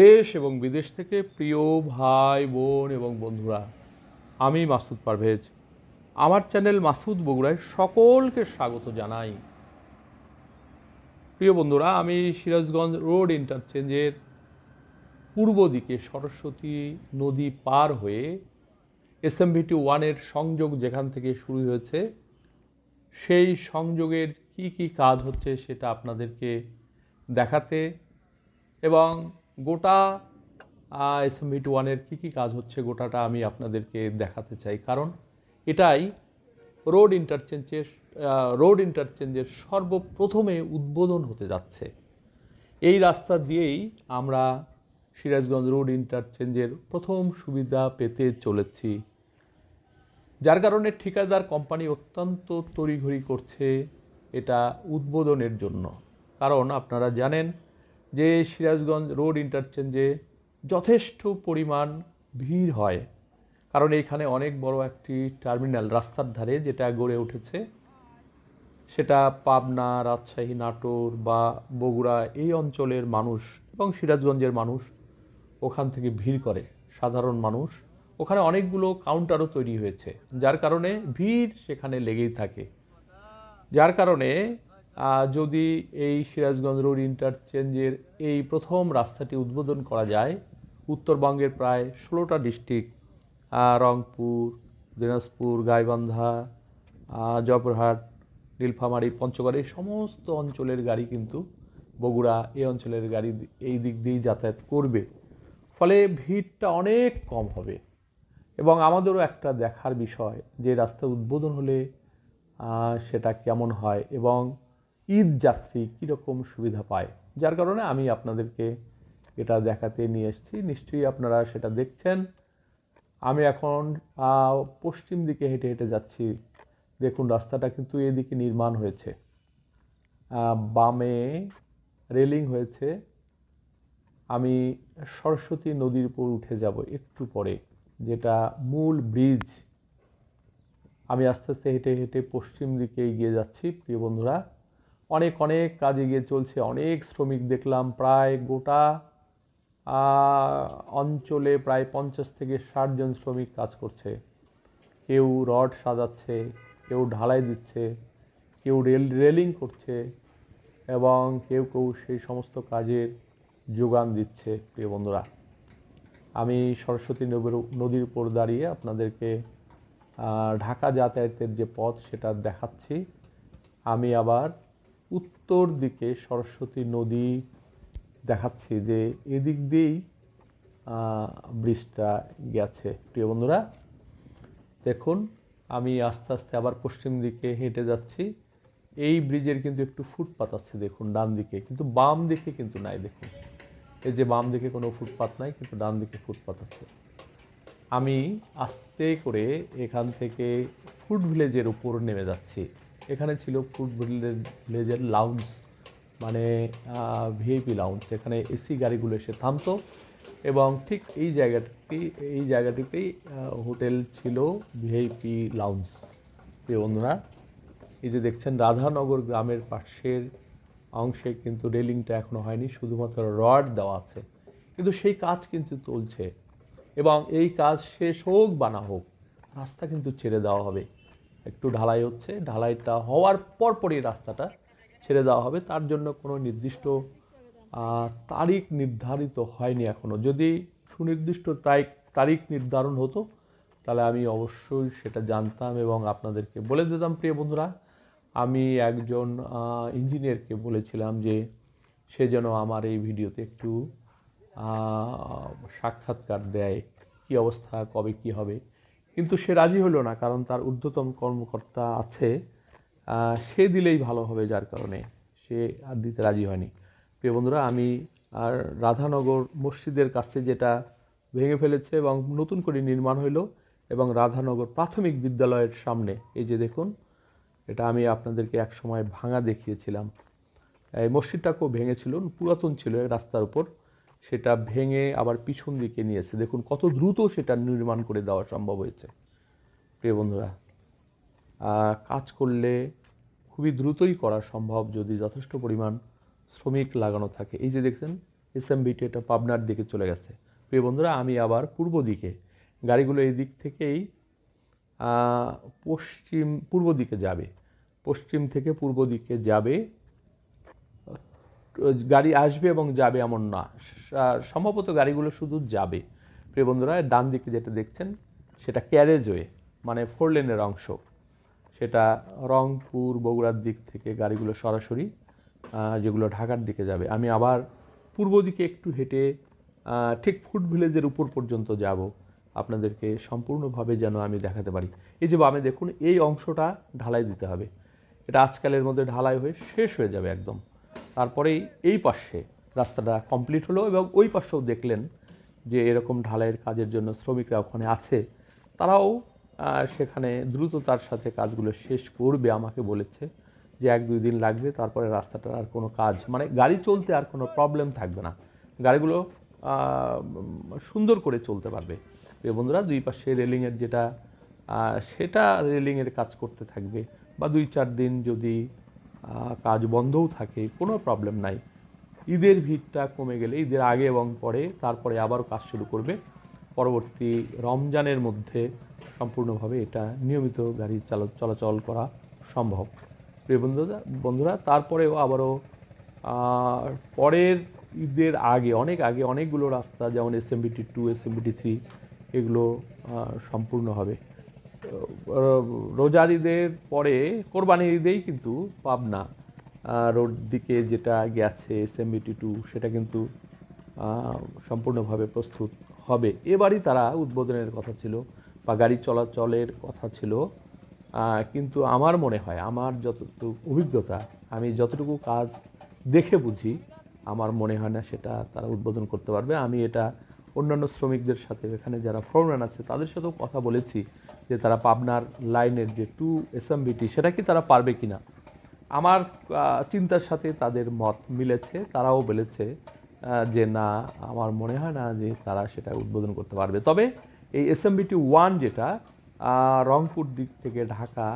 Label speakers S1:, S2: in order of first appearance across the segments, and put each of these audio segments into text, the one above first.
S1: দেশ এবং বিদেশ থেকে প্রিয় ভাই, বোন এবং বন্ধুরা, আমি মাসুদ পারভেজ। আমার চ্যানেল মাসুদ বগুড়ায় সকলকে স্বাগত জানাই। প্রিয় বন্ধুরা, আমি সিরাজগঞ্জ রোড ইন্টারচেঞ্জের পূর্ব দিকে সরস্বতী নদী পার হয়ে এসএমভিটি ওয়ানের সংযোগ যেখান থেকে শুরু হয়েছে, সেই সংযোগের কি কি কাজ হচ্ছে সেটা আপনাদেরকে দেখাতে এবং গোটা এসএমভিটি ওয়ানের কী কী কাজ হচ্ছে গোটাটা আমি আপনাদেরকে দেখাতে চাই। কারণ এটাই রোড ইন্টারচেঞ্জের রোড ইন্টারচেঞ্জের সর্বপ্রথমে উদ্বোধন হতে যাচ্ছে। এই রাস্তা দিয়েই আমরা সিরাজগঞ্জ রোড ইন্টারচেঞ্জের প্রথম সুবিধা পেতে চলেছি। যার কারণে ঠিকাদার কোম্পানি অত্যন্ত তড়িঘড়ি করছে এটা উদ্বোধনের জন্য। কারণ আপনারা জানেন যে সিরাজগঞ্জ রোড ইন্টারচেঞ্জে যথেষ্ট পরিমাণ ভিড় হয়। কারণ এইখানে অনেক বড় একটি টার্মিনাল রাস্তার ধারে যেটা গড়ে উঠেছে, সেটা পাবনা, রাজশাহী, নাটোর বা বগুড়া এই অঞ্চলের মানুষ এবং সিরাজগঞ্জের মানুষ ওখান থেকে ভিড় করে, সাধারণ মানুষ। ওখানে অনেকগুলো কাউন্টারও তৈরি হয়েছে, যার কারণে ভিড় সেখানে লেগেই থাকে। যার কারণে যদি এই সিরাজগঞ্জ রোড ইন্টারচেঞ্জের এই প্রথম রাস্তাটি উদ্বোধন করা যায়, উত্তরবঙ্গের প্রায় ষোলোটা ডিস্ট্রিক্ট রংপুর, দিনাজপুর, গাইবান্ধা জয়পুরহাট, নীলফামারী, পঞ্চগড়, এই সমস্ত অঞ্চলের গাড়ি কিন্তু বগুড়া এই অঞ্চলের গাড়ি এই দিক দিয়েই যাতায়াত করবে। ফলে ভিড়টা অনেক কম হবে। এবং আমাদেরও একটা দেখার বিষয়, যে রাস্তা উদ্বোধন হলে সেটা কেমন হয় এবং ঈদ যাত্রী কীরকম সুবিধা পায়? যার কারণে আমি আপনাদেরকে এটা দেখাতে নিয়ে এসেছি। নিশ্চয়ই আপনারা সেটা দেখছেন। আমি এখন পশ্চিম দিকে হেঁটে হেঁটে যাচ্ছি। দেখুন, রাস্তাটা কিন্তু এদিকে নির্মাণ হয়েছে। বামে রেলিং হয়েছে। আমি সরস্বতী নদীর উপর উঠে যাব একটু পরে, যেটা মূল ব্রিজ। আমি আস্তে আস্তে হেঁটে হেঁটে পশ্চিম দিকে এগিয়ে যাচ্ছি, প্রিয় বন্ধুরা। অনেক অনেক কাজে গিয়ে চলছে। অনেক শ্রমিক দেখলাম প্রায় গোটা অঞ্চলে প্রায় পঞ্চাশ থেকে ষাট জন শ্রমিক কাজ করছে। কেউ রড সাজাচ্ছে, কেউ ঢালাই দিচ্ছে, কেউ রেল, রেলিং করছে এবং কেউ কেউ সেই সমস্ত কাজের যোগান দিচ্ছে। প্রিয় বন্ধুরা, আমি সরস্বতী নদীর- নদীর উপর দাঁড়িয়ে আপনাদেরকে ঢাকা যাতায়াতের যে পথ সেটা দেখাচ্ছি। আমি আবার উত্তর দিকে সরস্বতী নদী দেখাচ্ছি যে এদিক দিয়েই ব্রিজটা গেছে। প্রিয় বন্ধুরা, দেখুন, আমি আস্তে আস্তে আবার পশ্চিম দিকে হেঁটে যাচ্ছি। এই ব্রিজের কিন্তু একটু ফুটপাত আছে, দেখুন, ডান দিকে। কিন্তু বাম দিকে কিন্তু নাই, দেখুন। এই যে বাম দিকে কোনো ফুটপাত নাই, কিন্তু ডান দিকে ফুটপাত আছে। আমি আস্তে করে এখান থেকে ফুড ভিলেজের উপর নেমে যাচ্ছি। এখানে ছিল ফুড ভিলেজ ভিলেজের লাউঞ্জ মানে ভিআইপি লাউঞ্জ এখানে এসি গাড়িগুলো এসে থামতো এবং ঠিক এই জায়গাটি, এই জায়গাটিতেই হোটেল ছিল ভিআইপি লাউঞ্জ প্রিয় বন্ধুরা, এই যে দেখছেন রাধানগর গ্রামের পাশের অংশে কিন্তু রেলিংটা এখনও হয়নি, শুধুমাত্র রড দেওয়া আছে। কিন্তু সেই কাজ কিন্তু চলছে এবং এই কাজ শেষ হোক বা না হোক, রাস্তা কিন্তু ছেড়ে দেওয়া হবে। একটু ঢালাই হচ্ছে। ঢালাইটা হওয়ার পরপরই রাস্তাটা ছেড়ে দেওয়া হবে। তার জন্য কোনো নির্দিষ্ট তারিখ নির্ধারিত হয়নি এখনও যদি সুনির্দিষ্ট তারিখ তারিখ নির্ধারণ হতো, তাহলে আমি অবশ্যই সেটা জানতাম এবং আপনাদেরকে বলে দিতাম। প্রিয় বন্ধুরা, আমি একজন ইঞ্জিনিয়ারকে বলেছিলাম যে সে যেন আমার এই ভিডিওতে একটু সাক্ষাৎকার দেয়। কি অবস্থা, কবে কি হবে? কিন্তু সে রাজি হলো না, কারণ তার ঊর্ধ্বতম কর্মকর্তা আছে। সে দিলেই ভালো হবে যার কারণে সে আর দিতে রাজি হয়নি। প্রিয় বন্ধুরা, আমি আর রাধানগর মসজিদের কাছে যেটা ভেঙে ফেলেছে এবং নতুন করে নির্মাণ হইল এবং রাধানগর প্রাথমিক বিদ্যালয়ের সামনে, এই যে দেখুন, এটা আমি আপনাদেরকে এক সময় ভাঙা দেখিয়েছিলাম। এই মসজিদটা খুব ভেঙেছিল, পুরাতন ছিল রাস্তার উপর। সেটা ভেঙে আবার পিছন দিকে নিয়েছে দেখুন কত দ্রুত সেটা নির্মাণ করে দেওয়া সম্ভব হয়েছে। প্রিয় বন্ধুরা কাজ করলে খুবই দ্রুতই করা সম্ভব যদি যথেষ্ট পরিমাণ শ্রমিক লাগানো থাকে। এই যে দেখছেন এসএমবিটি এটা পাবনার দিকে চলে গেছে। প্রিয় বন্ধুরা, আমি আবার পূর্ব দিকে, গাড়িগুলো এই দিক থেকেই পশ্চিম, পূর্ব দিকে যাবে। পশ্চিম থেকে পূর্ব দিকে যাবে গাড়ি আসবে এবং যাবে এমন না। সম্ভবত গাড়িগুলো শুধু যাবে। প্রিয় বন্ধুরা ডান দিকে যেটা দেখছেন, সেটা ক্যারেজ ক্যারেজওয়ে মানে ফোর লেনের অংশ। সেটা রংপুর, বগুড়ার দিক থেকে গাড়িগুলো সরাসরি যেগুলো ঢাকার দিকে যাবে। আমি আবার পূর্ব দিকে একটু হেঁটে ঠিক ফুড ভিলেজের উপর পর্যন্ত যাব। আপনাদেরকে সম্পূর্ণভাবে যেন আমি দেখাতে পারি। এই যে বামে দেখুন, এই অংশটা ঢালাই দিতে হবে। এটা আজকালের মধ্যে ঢালাই হয়ে শেষ হয়ে যাবে একদম। তারপরেই এই পাশে রাস্তাটা কমপ্লিট হলো এবং ওই পাশেও দেখলেন যে এরকম ঢালাইয়ের কাজের জন্য শ্রমিকরা ওখানে আছে। তারাও সেখানে দ্রুততার সাথে কাজগুলো শেষ করবে আমাকে বলেছে যে এক দুই দিন লাগবে, তারপরে রাস্তাটার আর কোনো কাজ মানে গাড়ি চলতে আর কোনো প্রবলেম থাকবে না। গাড়িগুলো সুন্দর করে চলতে পারবে। প্রিয় বন্ধুরা, দুই পাশে রেলিংয়ের যেটা সেটা রেলিংয়ের কাজ করতে থাকবে বা দুই চার দিন যদি কাজ বন্ধও থাকে, কোনো প্রবলেম নাই। ঈদের ভিড়টা কমে গেলে, ঈদের আগে এবং পরে, তারপরে আবারও কাজ শুরু করবে। পরবর্তী রমজানের মধ্যে সম্পূর্ণভাবে এটা নিয়মিত গাড়ি চালা, চলাচল করা সম্ভব। প্রিয় বন্ধুরা বন্ধুরা, তারপরেও আবারও পরের ঈদের আগে, অনেক আগে, অনেকগুলো রাস্তা, যেমন S M BT two S M BT three এগুলো সম্পূর্ণ হবে। রোজার ঈদের পরে কোরবানির ঈদেই কিন্তু পাবনা। রোড দিকে যেটা গেছে এসএমবিটি টু সেটা কিন্তু সম্পূর্ণভাবে প্রস্তুত হবে। এবারই তারা উদ্বোধনের কথা ছিল বা গাড়ি চলাচলের কথা ছিল। কিন্তু আমার মনে হয়, আমার যতটুকু অভিজ্ঞতা, আমি যতটুকু কাজ দেখে বুঝি, আমার মনে হয় না সেটা তারা উদ্বোধন করতে পারবে। আমি এটা অন্যান্য শ্রমিকদের সাথে, এখানে যারা ফোরম্যান আছে, তাদের সাথেও কথা বলেছি যে তারা পাবনার লাইনের যে টু এসএমবিটি সেটা কি তারা পারবে কি না আমার চিন্তার সাথে তাদের মত মিলেছে, তারাও বলেছে যে না, আমার মনে হয় না যে তারা সেটা উদ্বোধন করতে পারবে। তবে এই এসএমবিটি ওয়ান যেটা রংপুর দিক থেকে ঢাকা,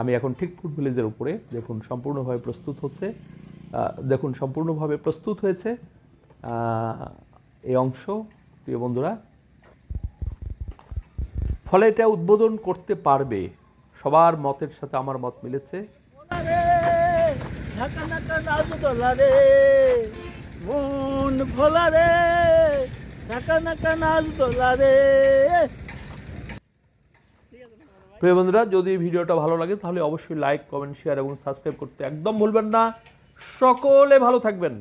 S1: আমি এখন ঠিক ফুড ভিলেজের উপরে, দেখুন সম্পূর্ণভাবে প্রস্তুত হচ্ছে দেখুন সম্পূর্ণভাবে প্রস্তুত হয়েছে এই অংশ। প্রিয় বন্ধুরা ফলে এটা উদ্বোধন করতে পারবে সবার মতের সাথে আমার মত মিলেছে।
S2: রে মন ভোলা নাকা নাচ দোলা
S1: প্রিয় বন্ধুরা যদি ভিডিওটা ভালো লাগে তাহলে অবশ্যই লাইক কমেন্ট শেয়ার এবং সাবস্ক্রাইব করতে একদম ভুলবেন না। সকলে ভালো থাকবেন।